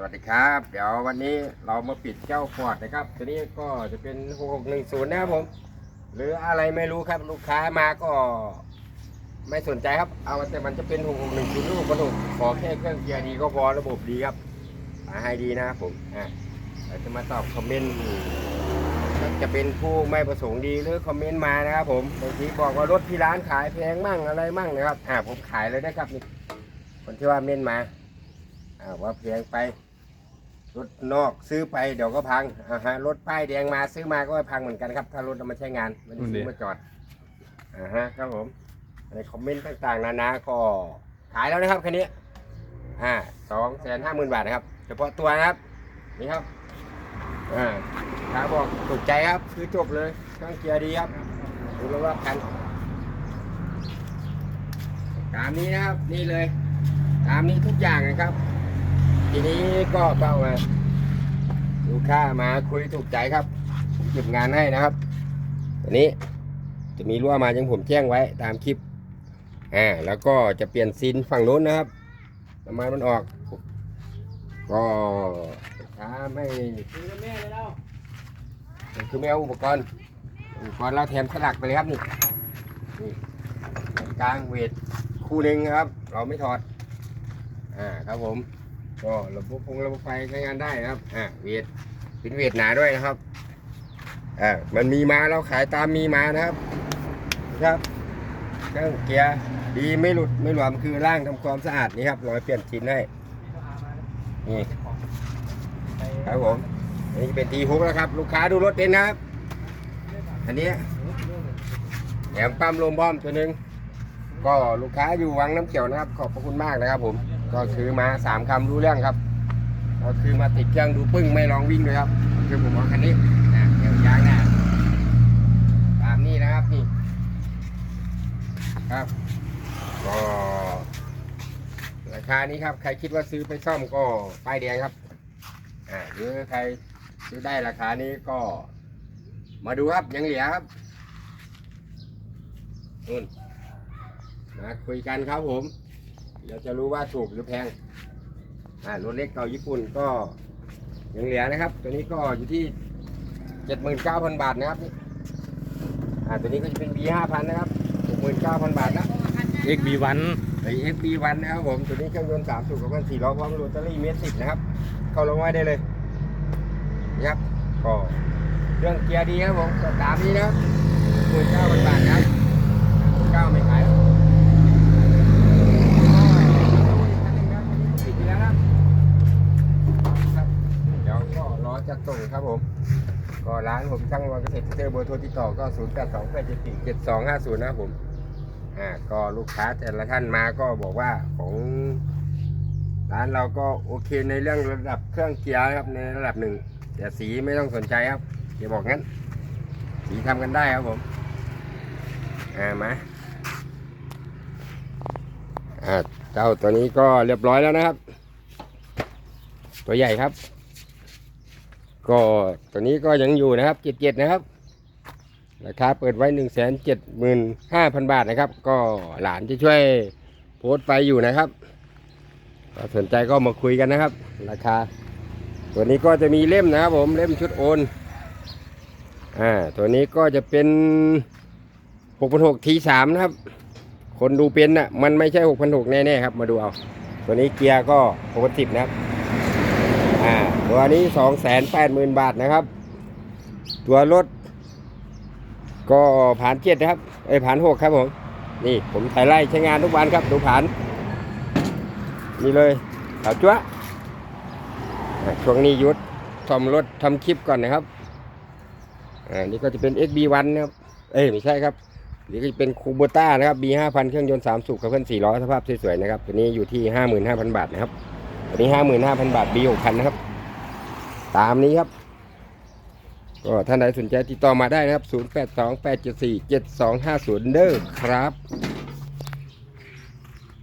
สวัสดีครับ เดี๋ยววันนี้เรามาปิดเจ้าฟอร์ดนะครับตัวนี้ก็จะเป็น 6610 นะครับผม หรืออะไรไม่รู้ครับลูกค้ามาก็ไม่สนใจครับ เอาแต่มันจะเป็น 6610 ลูกกระดูกขอแค่เครื่องเกียร์ดีก็พอระบบดีครับ มาให้ดีนะครับผมอะเราจะมาตอบคอมเมนต์จะเป็นผู้ไม่ประสงค์ดีหรือคอมเมนต์มานะครับผมบางทีบอกว่ารถที่ร้านขายแพงมั่งอะไรมั่งนะครับอ่าผมขายเลยนะครับนี่คนที่ว่าเม้นมาอ่าว่าแพงไป รถนอกซื้อไปเดี๋ยวก็พังอ่าฮะรถป้ายแดงมาซื้อมาก็พังเหมือนกันครับ ถ้ารถเอามาใช้งานไม่ได้ซื้อมาจอดอ่าฮะครับผมในคอมเมนต์ต่างๆนานาก็ขายแล้วนะครับคันนี้อ่าสองแสนห้าหมื่นบาทนะครับเฉพาะตัวนะครับนี่ครับอ่าถ้าบอกถูกใจครับคือจบเลยเครื่องเกียร์ดีครับดูแล้วว่ากันตามนี้นะครับนี่เลย ตามนี้ทุกอย่างนะครับ ทีนี้ก็เข้ามาลูกค้ามาคุยถูกใจครับผมเก็บงานให้นะครับตัวนี้จะมีรั่วมาอย่างผมแจ้งไว้ตามคลิปอ่าแล้วก็จะเปลี่ยนซินฝั่งนู้นนะครับน้ำมันมันออก ก็ช้าไม่คือแม่เลยแล้วคือไม่เอาอุปกรณ์อุปกรณ์เราแถมสลักไปเลยครับนี่นี่กลางเวทคู่หนึ่งครับ เราไม่ถอดอ่าครับผม ก็ระบบพงระบบไฟใช้งานได้นะครับ อ่าเวทเป็นเวทหนาด้วยนะครับ อ่า มันมีมาเราขายตามมีมานะครับ ครับเครื่องเกียร์ดีไม่หลุดไม่หลวมคือล่างทำความสะอาดนี่ครับรอยเปลี่ยนชิ้นให้ นี่ครับผมอันนี้เป็นทีฮุกแล้วครับ ลูกค้าดูรถเป็นนะครับ อันนี้แถมปั๊มลมบอมตัวหนึ่งก็ลูกค้าอยู่วังน้ำเขียวนะครับ ขอบพระคุณมากนะครับผม ก็คือมาสามคำรู้เรื่องครับ ก็คือมาติดเครื่องดูปึ้งไม่ลองวิ่งเลยครับ คือผมเอาคันนี้นะเดี๋ยวยางหน้าตามนี้นะครับนี่ครับก็ราคานี้ครับ ใครคิดว่าซื้อไปซ่อมก็ป้ายแดงครับอ่าหรือใครซื้อได้ราคานี้ก็ มาดูครับยังเหลือครับนู่นมาคุยกันครับผม เราจะรู้ว่าถูกหรือแพงอ่ารถเล็กเก่าญี่ปุ่นก็ยังเหลือนะครับ ตัวนี้ก็อยู่ที่เจ็ดหมื่นเก้าพันบาทนะครับนี่อ่าตัวนี้ก็จะเป็น B ห้าพันนะครับหกหมื่นเก้าพันบาทนะเอ็กบีวันไอเอฟบีวันนะครับผมตัวนี้เครื่องยนต์สามสูบกับพันสี่ล้อพร้อมโรตารี่เมตรสิบนะครับ เข้าลงไว้ได้เลยนะครับก็เครื่องเกียร์ดีครับผมก็ตามนี้นะครับหมื่นเก้าพันบาทนะครับเก้าไม่ขายปิดไปแล้วนะครับ เดี๋ยวก็รอจัดส่ง ครับผม ก็ร้านผมช่างวันเกษตรเจอเบอร์โทรติดต่อก็ 0 8 2 8 7 4 7 2 5 0 นะครับผม อ่า ก็ลูกค้าแต่ละท่านมาก็บอกว่าของร้านเราก็โอเคในเรื่องระดับเครื่องเกียร์ครับในระดับหนึ่งแต่สีไม่ต้องสนใจครับอย่าบอกงั้น สีทำกันได้ครับผม อ่ามาอ่าเจ้าตัวนี้ก็เรียบร้อยแล้วนะครับ ตัวใหญ่ครับ ก็ตัวนี้ก็ยังอยู่นะครับเจ็ดเจ็ดนะครับราคาเปิดไว้หนึ่งแสนเจ็ดหมื่นห้าพันบาทนะครับ ก็หลานจะช่วยโพสต์ไปอยู่นะครับสนใจก็มาคุยกันนะครับ ราคา ตัวนี้ก็จะมีเล่มนะครับ ผมเล่มชุดโอนอ่าตัวนี้ก็จะเป็นหกพันหกทีสามนะครับ คนดูเป็นน่ะมันไม่ใช่หกพันหกแน่ๆครับ มาดูเอา ตัวนี้เกียร์ก็หกพันสิบนะครับ อ่าตัวนี้สองแสนแปดหมื่นบาทนะครับ ตัวรถ ก็ผ่านเจ็ดนะครับเอ้ผ่านหกครับผมนี่ผมถ่ายไล่ใช้งานทุกวันครับ ดูผ่าน นี่เลยขาวจ้วช่วงนี้ยุดทำรถทำคลิปก่อนนะครับอ่านี่ก็จะเป็น XB1 นะครับ เอ้ยไม่ใช่ครับนี่ก็จะเป็นคูโบต้านะครับ B5000 เครื่องยนต์3สูบกับเพื่อน4ล้อสภาพสวยๆนะครับ ตัวนี้อยู่ที่ 55,000 บาทนะครับ อันนี้ห้าหมื่นห้าพันบาทบีหกพันนะครับ ตามนี้ครับก็ท่านใดสนใจติดต่อมาได้นะครับศูนย์8 2 8 7 4 7 2 5 0 เด้อครับ